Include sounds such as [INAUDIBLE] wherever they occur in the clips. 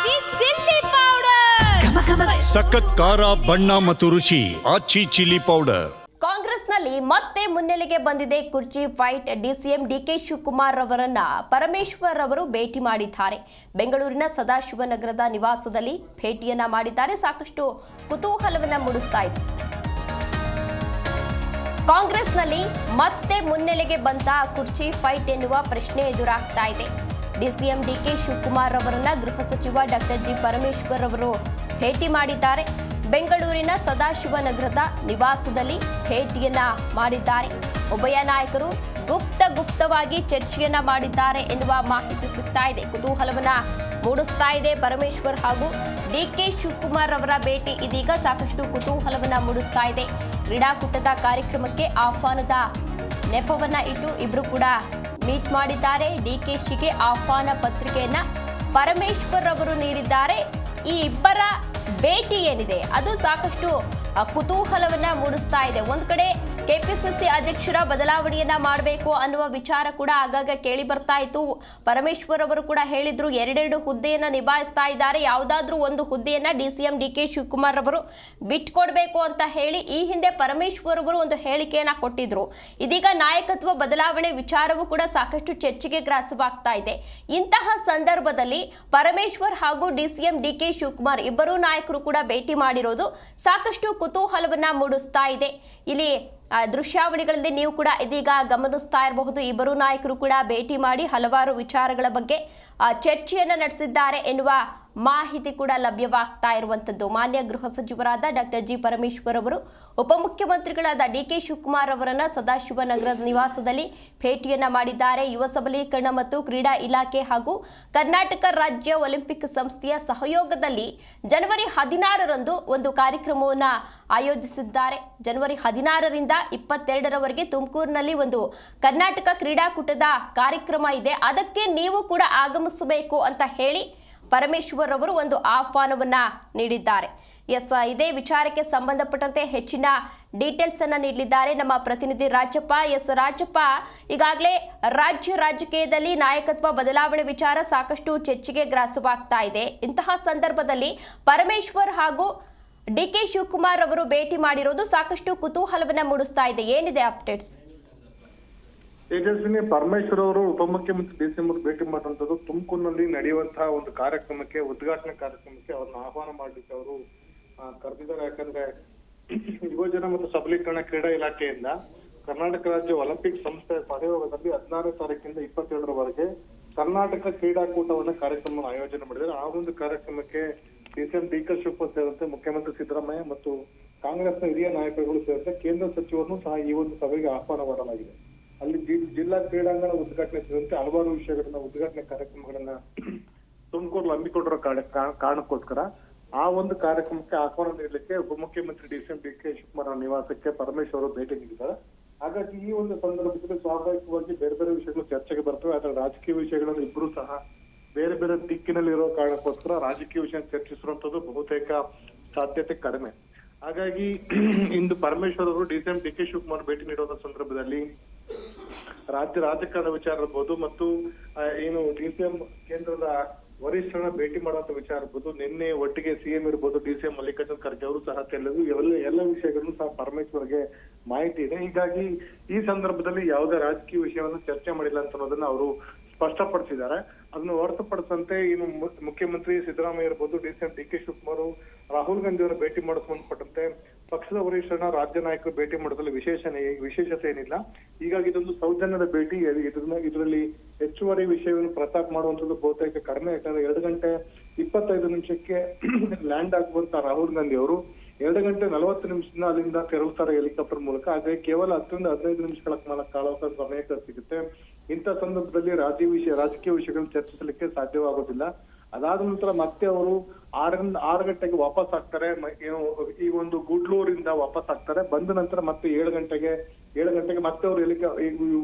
ಆಚಿ chilli powder ಸಖತ್ ಖಾರ ಬಣ್ಣ ಮತ್ತು ರುಚಿ ಆಚಿ ಚಿಲ್ಲಿ ಪೌಡರ್ ಕಾಂಗ್ರೆಸ್ನಲ್ಲಿ ಮತ್ತೆ ಮುನ್ನೆಲೆಗೆ ಬಂದಿದೆ ಕುರ್ಚಿ ಫೈಟ್ ಡಿಸಿಎಂ ಡಿಕೆ ಶಿವಕುಮಾರ್ ಅವರನ್ನ ಪರಮೇಶ್ವರ್ ಅವರು ಭೇಟಿ ಮಾಡಿದ್ದಾರೆ. ಬೆಂಗಳೂರಿನ ಸದಾಶಿವನಗರದ ನಿವಾಸದಲ್ಲಿ ಭೇಟಿಯನ್ನ ಮಾಡಿದ್ದಾರೆ. ಸಾಕಷ್ಟು ಕುತೂಹಲವನ್ನ ಮೂಡಿಸ್ತಾ ಇದೆ. ಕಾಂಗ್ರೆಸ್ನಲ್ಲಿ ಮತ್ತೆ ಮುನ್ನೆಲೆಗೆ ಬಂದ ಕುರ್ಚಿ ಫೈಟ್ ಎನ್ನುವ ಪ್ರಶ್ನೆ ಎದುರಾಗ್ತಾ ಇದೆ. ಡಿಸಿಎಂ ಡಿಕೆ ಶಿವಕುಮಾರ್ ಅವರನ್ನ ಗೃಹ ಸಚಿವ ಡಾಕ್ಟರ್ ಜಿ ಪರಮೇಶ್ವರ್ ಅವರು ಭೇಟಿ ಮಾಡಿದ್ದಾರೆ. ಬೆಂಗಳೂರಿನ ಸದಾಶಿವನಗರದ ನಿವಾಸದಲ್ಲಿ ಭೇಟಿಯನ್ನ ಮಾಡಿದ್ದಾರೆ. ಉಭಯ ನಾಯಕರು ಗುಪ್ತ ಗುಪ್ತವಾಗಿ ಚರ್ಚೆಯನ್ನ ಮಾಡಿದ್ದಾರೆ ಎನ್ನುವ ಮಾಹಿತಿ ಸಿಗ್ತಾ ಇದೆ. ಕುತೂಹಲವನ್ನ ಮೂಡಿಸ್ತಾ ಇದೆ ಪರಮೇಶ್ವರ್ ಹಾಗೂ ಡಿ ಕೆ ಶಿವಕುಮಾರ್ ಅವರ ಭೇಟಿ. ಇದೀಗ ಸಾಕಷ್ಟು ಕುತೂಹಲವನ್ನ ಮೂಡಿಸ್ತಾ ಇದೆ. ಕ್ರೀಡಾಕೂಟದ ಕಾರ್ಯಕ್ರಮಕ್ಕೆ ಆಹ್ವಾನದ ನೆಪವನ್ನ ಇಟ್ಟು ಇಬ್ರು ಕೂಡ ಮೀಟ್ ಮಾಡಿದ್ದಾರೆ. ಡಿ ಕೆ ಶಿಗೆ ಆಹ್ವಾನ ಪತ್ರಿಕೆಯನ್ನ ಪರಮೇಶ್ವರ್ ಅವರು ನೀಡಿದ್ದಾರೆ. ಈ ಇಬ್ಬರ ಭೇಟಿ ಏನಿದೆ? ಅದು ಸಾಕಷ್ಟು ಕುತೂಹಲವನ್ನ ಮೂಡಿಸ್ತಾ ಇದೆ. ಒಂದು ಕಡೆ ಕೆಪಿಸಿಸಿ ಅಧ್ಯಕ್ಷರ ಬದಲಾವಣೆಯನ್ನ ಮಾಡಬೇಕು ಅನ್ನುವ ವಿಚಾರ ಕೂಡ ಆಗಾಗ ಕೇಳಿ ಬರ್ತಾ ಇತ್ತು. ಪರಮೇಶ್ವರ್ ಅವರು ಕೂಡ ಹೇಳಿದ್ರು, ಎರಡೆರಡು ಹುದ್ದೆಯನ್ನ ನಿಭಾಯಿಸ್ತಾ ಇದ್ದಾರೆ. ಯಾವುದಾದ್ರೂ ಒಂದು ಹುದ್ದೆಯನ್ನ D C M D K Shivakumar ಅವರು ಬಿಟ್ಕೊಡ್ಬೇಕು ಅಂತ ಹೇಳಿ ಈ ಹಿಂದೆ ಪರಮೇಶ್ವರ್ ಅವರು ಒಂದು ಹೇಳಿಕೆಯನ್ನ ಕೊಟ್ಟಿದ್ರು. ಇದೀಗ ನಾಯಕತ್ವ ಬದಲಾವಣೆ ವಿಚಾರವೂ ಕೂಡ ಸಾಕಷ್ಟು ಚರ್ಚೆಗೆ ಗ್ರಾಸವಾಗ್ತಾ ಇದೆ. ಇಂತಹ ಸಂದರ್ಭದಲ್ಲಿ ಪರಮೇಶ್ವರ್ ಹಾಗೂ ಡಿಸಿಎಂ ಡಿ ಕೆ ಶಿವಕುಮಾರ್ ಇಬ್ಬರೂ ನಾಯಕರು ಕೂಡ ಭೇಟಿ ಮಾಡಿರೋದು ಸಾಕಷ್ಟು ಕುತೂಹಲವನ್ನ ಮೂಡಿಸ್ತಾ ಇದೆ. ಇಲ್ಲಿ ದೃಶ್ಯಾವಳಿಗಳಲ್ಲಿ ನೀವು ಕೂಡ ಇದೀಗ ಗಮನಿಸ್ತಾ ಇರಬಹುದು. ಇಬ್ಬರು ನಾಯಕರು ಕೂಡ ಭೇಟಿ ಮಾಡಿ ಹಲವಾರು ವಿಚಾರಗಳ ಬಗ್ಗೆ ಚರ್ಚೆಯನ್ನು ನಡೆಸಿದ್ದಾರೆ ಎನ್ನುವ ಮಾಹಿತಿ ಕೂಡ ಲಭ್ಯವಾಗ್ತಾ ಇರುವಂತದ್ದು. ಮಾನ್ಯ ಗೃಹ ಸಚಿವರಾದ ಡಾಕ್ಟರ್ ಜಿ ಪರಮೇಶ್ವರ್ ಅವರು, ಉಪಮುಖ್ಯಮಂತ್ರಿಗಳಾದ ಡಿ ಕೆ ಶಿವಕುಮಾರ್ ಅವರನ್ನ ಸದಾಶಿವನಗರದ ನಿವಾಸದಲ್ಲಿ ಭೇಟಿಯನ್ನ ಮಾಡಿದ್ದಾರೆ. ಯುವ ಸಬಲೀಕರಣ ಮತ್ತು ಕ್ರೀಡಾ ಇಲಾಖೆ ಹಾಗೂ ಕರ್ನಾಟಕ ರಾಜ್ಯ ಒಲಿಂಪಿಕ್ ಸಂಸ್ಥೆಯ ಸಹಯೋಗದಲ್ಲಿ ಜನವರಿ ಹದಿನಾರರಂದು ಒಂದು ಕಾರ್ಯಕ್ರಮವನ್ನು ಆಯೋಜಿಸಿದ್ದಾರೆ. ಜನವರಿ ಹದಿನಾರರಿಂದ ಇಪ್ಪತ್ತೆರಡರವರೆಗೆ ತುಮಕೂರಿನಲ್ಲಿ ಒಂದು ಕರ್ನಾಟಕ ಕ್ರೀಡಾಕೂಟದ ಕಾರ್ಯಕ್ರಮ ಇದೆ. ಅದಕ್ಕೆ ನೀವು ಕೂಡ ಆಗಮಿಸಬೇಕು ಅಂತ ಹೇಳಿ ಪರಮೇಶ್ವರ್ ಅವರು ಒಂದು ಆಹ್ವಾನವನ್ನ ನೀಡಿದ್ದಾರೆ. ಎಸ್ ಇದೇ ವಿಚಾರಕ್ಕೆ ಸಂಬಂಧಪಟ್ಟಂತೆ ಹೆಚ್ಚಿನ ಡೀಟೇಲ್ಸ್ ಅನ್ನ ನೀಡಲಿದ್ದಾರೆ ನಮ್ಮ ಪ್ರತಿನಿಧಿ ರಾಜಪ್ಪ. ಎಸ್ ರಾಜಪ್ಪ, ಈಗಾಗಲೇ ರಾಜ್ಯ ರಾಜಕೀಯದಲ್ಲಿ ನಾಯಕತ್ವ ಬದಲಾವಣೆ ವಿಚಾರ ಸಾಕಷ್ಟು ಚರ್ಚೆಗೆ ಗ್ರಾಸವಾಗ್ತಾ ಇದೆ. ಇಂತಹ ಸಂದರ್ಭದಲ್ಲಿ ಪರಮೇಶ್ವರ್ ಹಾಗೂ ಡಿ ಕೆ ಶಿವಕುಮಾರ್ ಅವರು ಭೇಟಿ ಮಾಡಿರೋದು ಸಾಕಷ್ಟು ಕುತೂಹಲವನ್ನ ಮೂಡಿಸ್ತಾ ಇದೆ. ಏನಿದೆ ಅಪ್ಡೇಟ್ಸ್? ತೇಜಸ್ವಿನಿ ಪರಮೇಶ್ವರ್ ಅವರು ಉಪಮುಖ್ಯಮಂತ್ರಿ ಡಿ ಸಿ ಎಂ ಭೇಟಿ ಮಾಡುವಂತದ್ದು ತುಮಕೂರಿನಲ್ಲಿ ನಡೆಯುವಂತಹ ಒಂದು ಕಾರ್ಯಕ್ರಮಕ್ಕೆ, ಉದ್ಘಾಟನಾ ಕಾರ್ಯಕ್ರಮಕ್ಕೆ ಅವ್ರನ್ನ ಆಹ್ವಾನ ಮಾಡಲಿಕ್ಕೆ ಅವರು ಕರೆದಿದ್ದಾರೆ. ಯಾಕಂದ್ರೆ ಯುವಜನ ಮತ್ತು ಸಬಲೀಕರಣ ಕ್ರೀಡಾ ಇಲಾಖೆಯಿಂದ ಕರ್ನಾಟಕ ರಾಜ್ಯ ಒಲಿಂಪಿಕ್ ಸಂಸ್ಥೆ ಸಹಯೋಗದಲ್ಲಿ ಹದಿನಾರನೇ ತಾರೀಕಿಂದ ಇಪ್ಪತ್ತೇಳರವರೆಗೆ ಕರ್ನಾಟಕ ಕ್ರೀಡಾಕೂಟವನ್ನ ಕಾರ್ಯಕ್ರಮ ಆಯೋಜನೆ ಮಾಡಿದ್ದಾರೆ. ಆ ಒಂದು ಕಾರ್ಯಕ್ರಮಕ್ಕೆ D C M D K Shivakumar ಸೇರಿದಂತೆ ಮುಖ್ಯಮಂತ್ರಿ ಸಿದ್ದರಾಮಯ್ಯ ಮತ್ತು ಕಾಂಗ್ರೆಸ್ನ ಹಿರಿಯ ನಾಯಕರುಗಳು ಸೇರಿದಂತೆ ಕೇಂದ್ರ ಸಚಿವರನ್ನು ಸಹ ಈ ಒಂದು ಸಭೆಗೆ ಆಹ್ವಾನ ಮಾಡಲಾಗಿದೆ. ಅಲ್ಲಿ ಜಿಲ್ಲಾ ಕ್ರೀಡಾಂಗಣ ಉದ್ಘಾಟನೆ ಸೇರಿದಂತೆ ಹಲವಾರು ವಿಷಯಗಳನ್ನ ಉದ್ಘಾಟನೆ ಕಾರ್ಯಕ್ರಮಗಳನ್ನ ತುಮಕೂರು ಹಮ್ಮಿಕೊಂಡಿರೋ ಕಾರಣ- ಕಾರಣಕ್ಕೋಸ್ಕರ ಆ ಒಂದು ಕಾರ್ಯಕ್ರಮಕ್ಕೆ ಆಹ್ವಾನ ನೀಡಲಿಕ್ಕೆ ಉಪಮುಖ್ಯಮಂತ್ರಿ D C M D K Shivakumar ಅವರ ನಿವಾಸಕ್ಕೆ ಪರಮೇಶ್ವರ್ ಅವರು ಭೇಟಿ ನೀಡಿದ್ದಾರೆ. ಹಾಗಾಗಿ ಈ ಒಂದು ಸಂದರ್ಭದಲ್ಲಿ ಸ್ವಾಭಾವಿಕವಾಗಿ ಬೇರೆ ಬೇರೆ ವಿಷಯಗಳು ಚರ್ಚೆಗೆ ಬರ್ತವೆ. ಆದರೆ ರಾಜಕೀಯ ವಿಷಯಗಳನ್ನು ಇಬ್ಬರೂ ಸಹ ಬೇರೆ ಬೇರೆ ದಿಕ್ಕಿನಲ್ಲಿ ಇರೋ ಕಾರಣಕ್ಕೋಸ್ಕರ ರಾಜಕೀಯ ವಿಷಯ ಚರ್ಚಿಸಿರುವಂತದ್ದು ಬಹುತೇಕ ಸಾಧ್ಯತೆ ಕಡಿಮೆ. ಹಾಗಾಗಿ [CLEARS THROAT] ಇಂದು ಪರಮೇಶ್ವರ್ ಅವರು D C M D K Shivakumar ಭೇಟಿ ನೀಡುವ ಸಂದರ್ಭದಲ್ಲಿ ರಾಜ್ಯ ರಾಜಕಾರಣ ವಿಚಾರ ಇರ್ಬೋದು ಮತ್ತು ಏನು ಡಿ ಸಿ ಎಂ ಕೇಂದ್ರದ ವರಿಷ್ಠರನ್ನ ಭೇಟಿ ಮಾಡುವಂತ ವಿಚಾರ ಇರ್ಬೋದು, ನಿನ್ನೆ ಒಟ್ಟಿಗೆ ಸಿಎಂ ಇರ್ಬೋದು, D C M Mallikarjun Kharge ಅವರು ಸಹ ತೆಲುಗು, ಎಲ್ಲ ಎಲ್ಲ ವಿಷಯಗಳನ್ನು ಸಹ ಪರಮೇಶ್ವರ್ಗೆ ಮಾಹಿತಿ ಇದೆ. ಹೀಗಾಗಿ ಈ ಸಂದರ್ಭದಲ್ಲಿ ಯಾವುದೇ ರಾಜಕೀಯ ವಿಷಯವನ್ನು ಚರ್ಚೆ ಮಾಡಿಲ್ಲ ಅಂತ ಅನ್ನೋದನ್ನ ಅವರು ಸ್ಪಷ್ಟಪಡಿಸಿದ್ದಾರೆ. ಅದನ್ನು ಹೊರತುಪಡಿಸಂತೆ ಇನ್ನು ಮುಖ್ಯಮಂತ್ರಿ ಸಿದ್ದರಾಮಯ್ಯ ಇರ್ಬೋದು D C M D K Shivakumar Rahul Gandhi ಅವರ ಭೇಟಿ ಮಾಡಕ್ ಸಂಬಂಧಪಟ್ಟಂತೆ ಪಕ್ಷದ ವರಿಷ್ಠರನ್ನ ರಾಜ್ಯ ನಾಯಕರು ಭೇಟಿ ಮಾಡೋದ್ರಲ್ಲಿ ವಿಶೇಷ ವಿಶೇಷತೆ ಏನಿಲ್ಲ ಹೀಗಾಗಿ ಇದೊಂದು ಸೌಜನ್ಯದ ಭೇಟಿ. ಇದನ್ನ ಇದರಲ್ಲಿ ಹೆಚ್ಚುವರಿ ವಿಷಯವನ್ನು ಪ್ರಸ್ತಾಪ ಮಾಡುವಂತದ್ದು ಬಹುತೇಕ ಕಡಿಮೆ. ಯಾಕಂದ್ರೆ ಎರಡು ಗಂಟೆ ಇಪ್ಪತ್ತೈದು ನಿಮಿಷಕ್ಕೆ [CLEARS THROAT] ಲ್ಯಾಂಡ್ ಆಗುವಂತ ರಾಹುಲ್ ಗಾಂಧಿ ಅವರು ಎರಡು ಗಂಟೆ ನಲವತ್ತು ನಿಮಿಷದಿಂದ ಅಲ್ಲಿಂದ ತೆರಳುತ್ತಾರೆ ಹೆಲಿಕಾಪ್ಟರ್ ಮೂಲಕ ಹಾಗಾಗಿ ಕೇವಲ ಹತ್ತರಿಂದ ಹದಿನೈದು ನಿಮಿಷಗಳ ಕಾಲ ಕಾಲಾವಕಾಶ ಸಮಯ ಸಿಗುತ್ತೆ. ಇಂಥ ಸಂದರ್ಭದಲ್ಲಿ ರಾಜಕೀಯ ವಿಷಯ, ರಾಜಕೀಯ ವಿಷಯಗಳನ್ನು ಚರ್ಚಿಸಲಿಕ್ಕೆ ಸಾಧ್ಯವಾಗೋದಿಲ್ಲ. ಅದಾದ ನಂತರ ಮತ್ತೆ ಅವರು ಆರರಿಂದ ಆರು ಗಂಟೆಗೆ ವಾಪಸ್ ಆಗ್ತಾರೆ. ಏನು, ಈ ಒಂದು ಗುಡ್ಲೂರಿಂದ ವಾಪಸ್ ಆಗ್ತಾರೆ. ಬಂದ ನಂತರ ಮತ್ತೆ ಏಳು ಗಂಟೆಗೆ ಏಳು ಗಂಟೆಗೆ ಮತ್ತೆ ಅವರು ಎಲ್ಲಿ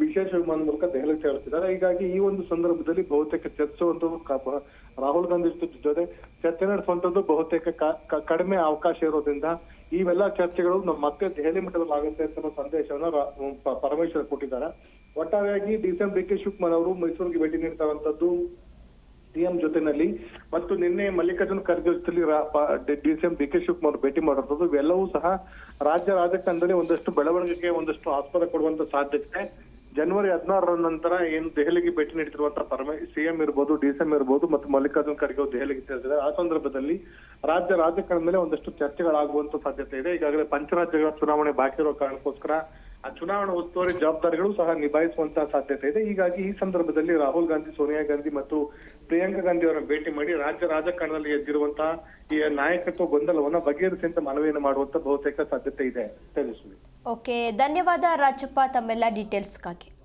ವಿಶೇಷ ವಿಮಾನ ಮೂಲಕ ದೆಹಲಿಗೆ ತೆರಳುತ್ತಿದ್ದಾರೆ ಹೀಗಾಗಿ ಈ ಒಂದು ಸಂದರ್ಭದಲ್ಲಿ ಬಹುತೇಕ ಚರ್ಚಿಸುವಂಥದ್ದು ರಾಹುಲ್ ಗಾಂಧಿ ಜೊತೆ ಚರ್ಚೆ ನಡೆಸುವಂತದ್ದು ಬಹುತೇಕ ಕಡಿಮೆ ಅವಕಾಶ ಇರೋದ್ರಿಂದ ಇವೆಲ್ಲ ಚರ್ಚೆಗಳು ನಮ್ಮ ಮತ್ತೆ ದೆಹಲಿ ಮಟ್ಟದಲ್ಲಿ ಆಗುತ್ತೆ ಅಂತ ಸಂದೇಶವನ್ನು ಪರಮೇಶ್ವರ್ ಕೊಟ್ಟಿದ್ದಾರೆ. ಒಟ್ಟಾರೆಯಾಗಿ ಡಿ ಡಿ ಕೆ ಶಿವಕುಮಾರ್ ಅವರು ಮೈಸೂರಿಗೆ ಭೇಟಿ ನೀಡ್ತಾರಂತದ್ದು ಸಿಎಂ ಜೊತೆನಲ್ಲಿ ಮತ್ತು ನಿನ್ನೆ ಮಲ್ಲಿಕಾರ್ಜುನ್ ಖರ್ಗೆ ಜೊತೆಲಿ D C M D K Shivakumar ಭೇಟಿ ಮಾಡಿರೋದು. ಇವೆಲ್ಲವೂ ಸಹ ರಾಜ್ಯ ರಾಜಕಾರಣದಲ್ಲಿ ಒಂದಷ್ಟು ಬೆಳವಣಿಗೆಗೆ ಒಂದಷ್ಟು ಆಸ್ಪದ ಕೊಡುವಂತ ಸಾಧ್ಯತೆ. ಜನವರಿ ಹದಿನಾರರ ನಂತರ ಏನು ದೆಹಲಿಗೆ ಭೇಟಿ ನೀಡುತ್ತಿರುವಂತಹ ಪರಮೇ ಸಿಎಂ ಇರ್ಬೋದು, ಡಿಸಿಎಂ ಇರ್ಬೋದು ಮತ್ತು ಮಲ್ಲಿಕಾರ್ಜುನ ಖರ್ಗೆ ಅವರು ದೆಹಲಿಗೆ ಸೇರಿದ್ದಾರೆ. ಆ ಸಂದರ್ಭದಲ್ಲಿ ರಾಜ್ಯ ರಾಜಕಾರಣದ ಮೇಲೆ ಒಂದಷ್ಟು ಚರ್ಚೆಗಳಾಗುವಂತ ಸಾಧ್ಯತೆ ಇದೆ. ಈಗಾಗಲೇ ಪಂಚರಾಜ್ಯಗಳ ಚುನಾವಣೆ ಬಾಕಿ ಇರೋ ಕಾರಣಕ್ಕೋಸ್ಕರ ಆ ಚುನಾವಣಾ ಉಸ್ತುವಾರಿ ಜವಾಬ್ದಾರಿಗಳು ಸಹ ನಿಭಾಯಿಸುವಂತಹ ಸಾಧ್ಯತೆ ಇದೆ. ಹೀಗಾಗಿ ಈ ಸಂದರ್ಭದಲ್ಲಿ ರಾಹುಲ್ ಗಾಂಧಿ, ಸೋನಿಯಾ ಗಾಂಧಿ ಮತ್ತು ಪ್ರಿಯಾಂಕಾ ಗಾಂಧಿ ಅವರನ್ನು ಭೇಟಿ ಮಾಡಿ ರಾಜ್ಯ ರಾಜಕಾರಣದಲ್ಲಿ ಎದ್ದಿರುವಂತಹ ಈ ನಾಯಕತ್ವ ಗೊಂದಲವನ್ನ ಬಗೆಹರಿಸಿ ಅಂತ ಮನವಿಯನ್ನು ಮಾಡುವಂತ ಬಹುತೇಕ ಸಾಧ್ಯತೆ ಇದೆ. ಓಕೆ, ಧನ್ಯವಾದ ರಾಜಪ್ಪ. ತಮ್ಮೆಲ್ಲ ಡೀಟೇಲ್ಸ್ಗಾಗಿ